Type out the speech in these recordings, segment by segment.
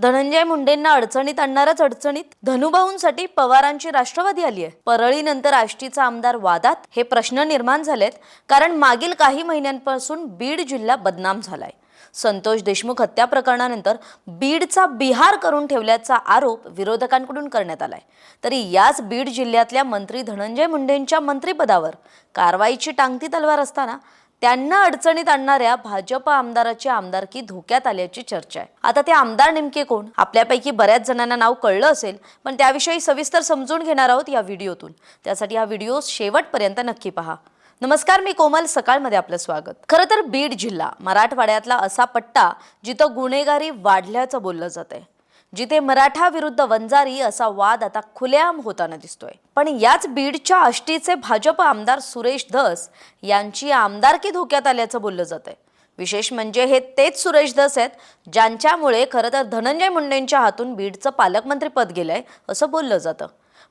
धनंजय मुंडेंना अडचणीत आणणारच अडचणीत धनुभाऊंसाठी पवारांची राष्ट्रवादी आली आहे. परळीनंतर आष्टीचा आमदार वादात हे प्रश्न निर्माण झालेत कारण मागील काही महिन्यांपासून बीड जिल्हा बदनाम झालाय. संतोष देशमुख हत्या प्रकरणानंतर बीडचा बिहार करून ठेवल्याचा आरोप विरोधकांकडून करण्यात आलाय. तरी याच बीड जिल्ह्यातल्या मंत्री धनंजय मुंडेंच्या मंत्रिपदावर कारवाईची टांगती तलवार असताना त्यांना अडचणीत आणणाऱ्या भाजप आमदाराची आमदारकी धोक्यात आल्याची चर्चा आहे. आता ते आमदार नेमके कोण? आपल्यापैकी बऱ्याच जणांना नाव कळलं असेल पण त्याविषयी सविस्तर समजून घेणार आहोत या व्हिडिओतून. त्यासाठी हा व्हिडिओ शेवटपर्यंत नक्की पहा. नमस्कार मी कोमल. सकाळमध्ये आपलं स्वागत. खरं तर बीड जिल्हा मराठवाड्यातला असा पट्टा जिथं गुन्हेगारी वाढल्याचं बोललं जात आहे जिथे मराठा विरुद्ध वंजारी असा वाद आता खुलेआम होताना दिसतोय. पण याच बीडच्या आष्टीचे भाजप आमदार सुरेश धस यांची आमदारकी धोक्यात आल्याचं बोललं जात आहे विशेष म्हणजे हे तेच सुरेश धस आहेत ज्यांच्यामुळे खरं तर धनंजय मुंडेंच्या हातून बीडचं पालकमंत्रीपद गेलंय असं बोललं जातं.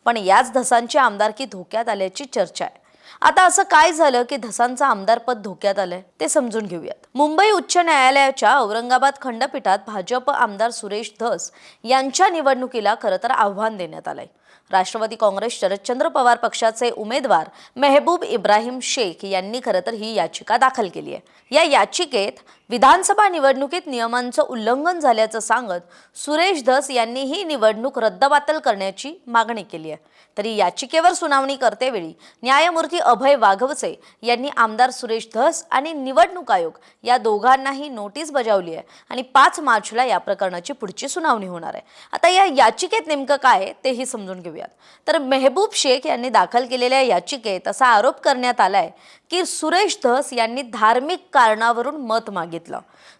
पण याच धसांची आमदारकी धोक्यात आल्याची चर्चा आहे. आता असं काय झालं की धसांचं आमदारपद धोक्यात आलंय ते समजून घेऊयात. मुंबई उच्च न्यायालयाच्या औरंगाबाद खंडपीठात भाजप आमदार सुरेश धस यांच्या निवडणुकीला खरं तर आव्हान देण्यात आलंय. राष्ट्रवादी काँग्रेस शरदचंद्र पवार पक्षाचे उमेदवार मेहबूब इब्राहिम शेख यांनी खरं तर ही याचिका दाखल केली आहे. या याचिकेत विधानसभा निवडणुकीत नियमांचं उल्लंघन झाल्याचं सांगत सुरेश धस यांनी ही निवडणूक रद्दबातल करण्याची मागणी केली आहे. तरी याचिकेवर सुनावणी करतेवेळी न्यायमूर्ती अभय वाघवसे यांनी आमदार सुरेश धस आणि निवडणूक आयोग या दोघांनाही नोटीस बजावली आहे आणि पाच मार्चला या प्रकरणाची पुढची सुनावणी होणार आहे. आता या याचिकेत नेमकं काय आहे तेही समजून घेऊयात. तर मेहबूब शेख यांनी दाखल केलेल्या याचिकेत असा आरोप करण्यात आलाय की सुरेश धस यांनी धार्मिक कारणावरून मत मागितलं.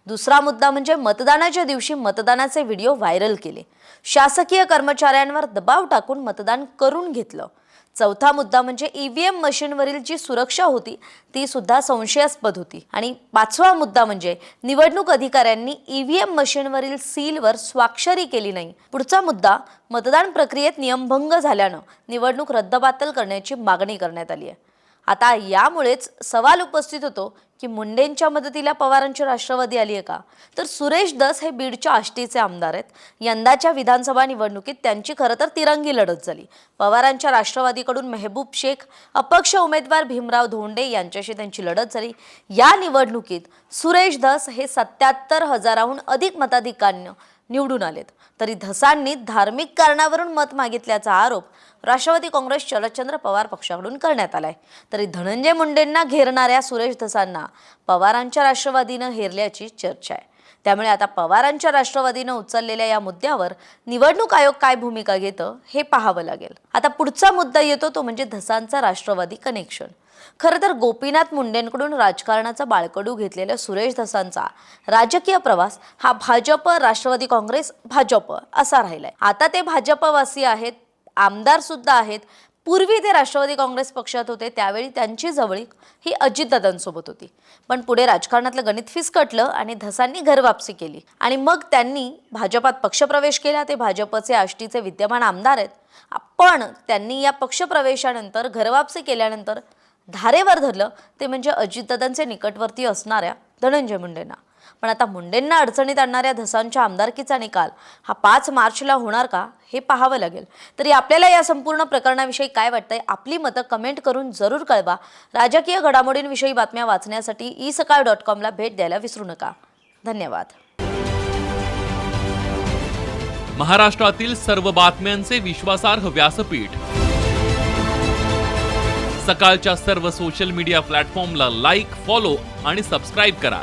दुसरा मुद्दा म्हणजे मतदानाच्या दिवशी मतदानाचे व्हिडिओ व्हायरल केले. शासकीय कर्मचाऱ्यांवर दबाव टाकून मतदान करून घेतलं. चौथा मुद्दा म्हणजे ईव्हीएम मशीनवरील जी सुरक्षा होती ती सुद्धा संशयास्पद होती. आणि पाचवा मुद्दा म्हणजे निवडणूक अधिकाऱ्यांनी ईव्हीएम मशीनवरील सीलवर स्वाक्षरी केली नाही. पुढचा मुद्दा मतदान प्रक्रियेत नियमभंग झाल्यानं निवडणूक रद्दबातल करण्याची मागणी करण्यात आली आहे. आता यामुळेच सवाल उपस्थित होतो की मुंडेंच्या मदतीला पवारांची राष्ट्रवादी आली आहे का? तर सुरेश दस हे बीडच्या आष्टीचे आमदार आहेत. यंदाच्या विधानसभा निवडणुकीत त्यांची खरं तर तिरंगी लढत झाली. पवारांच्या राष्ट्रवादीकडून मेहबूब शेख अपक्ष उमेदवार भीमराव धोंडे यांच्याशी त्यांची लढत झाली. या निवडणुकीत सुरेश धस हे सत्याहत्तर हजाराहून अधिक मताधिकांनं निवडून आलेत. तरी धसांनी धार्मिक कारणावरून मत मागितल्याचा आरोप राष्ट्रवादी काँग्रेस शरदचंद्र पवार पक्षाकडून करण्यात आलाय. तरी धनंजय मुंडेंना घेरणाऱ्या सुरेश धसांना पवारांच्या राष्ट्रवादीनं हेरल्याची चर्चा आहे. त्यामुळे आता पवारांच्या राष्ट्रवादीनं उचललेल्या या मुद्द्यावर निवडणूक आयोग काय भूमिका घेतं हे पाहावं लागेल. आता पुढचा मुद्दा येतो तो म्हणजे धसांचा राष्ट्रवादी कनेक्शन खरं तर गोपीनाथ मुंडेंकडून राजकारणाचा बाळकडू घेतलेल्या सुरेश धसांचा राजकीय प्रवास हा भाजप राष्ट्रवादी काँग्रेस भाजप असा राहिलाय. आता ते भाजपवासी आहेत आमदार सुद्धा आहेत पूर्वी ते राष्ट्रवादी काँग्रेस पक्षात होते त्यावेळी त्यांची जवळीक ही अजितदादांसोबत होती. पण पुढे राजकारणातलं गणित फिसकटलं आणि धसांनी घरवापसी केली. आणि मग त्यांनी भाजपात पक्षप्रवेश केला. ते भाजपचे आष्टीचे विद्यमान आमदार आहेत. पण त्यांनी या पक्षप्रवेशानंतर घरवापसी केल्यानंतर धारेवर धरलं. ते म्हणजे अजितदादांचे निकटवर्ती असणाऱ्या धनंजय मुंडेंना. पण आता मुंडेंना अडचणीत आणणाऱ्या धसांच्या आमदारकीचा निकाल हा पाच मार्चला होणार का हे पाहावं लागेल. तरी आपल्याला या संपूर्ण प्रकरणाविषयी काय वाटतंय आपली मतं कमेंट करून जरूर कळवा. राजकीय घडामोडींविषयी बातम्या वाचण्यासाठी ई सकाळ डॉट कॉमला भेट द्यायला विसरू नका. धन्यवाद. महाराष्ट्रातील सर्व बातम्यांचे विश्वासार्ह व्यासपीठ. सकाळच्या सर्व सोशल मीडिया प्लॅटफॉर्मला लाईक फॉलो आणि सबस्क्राईब करा.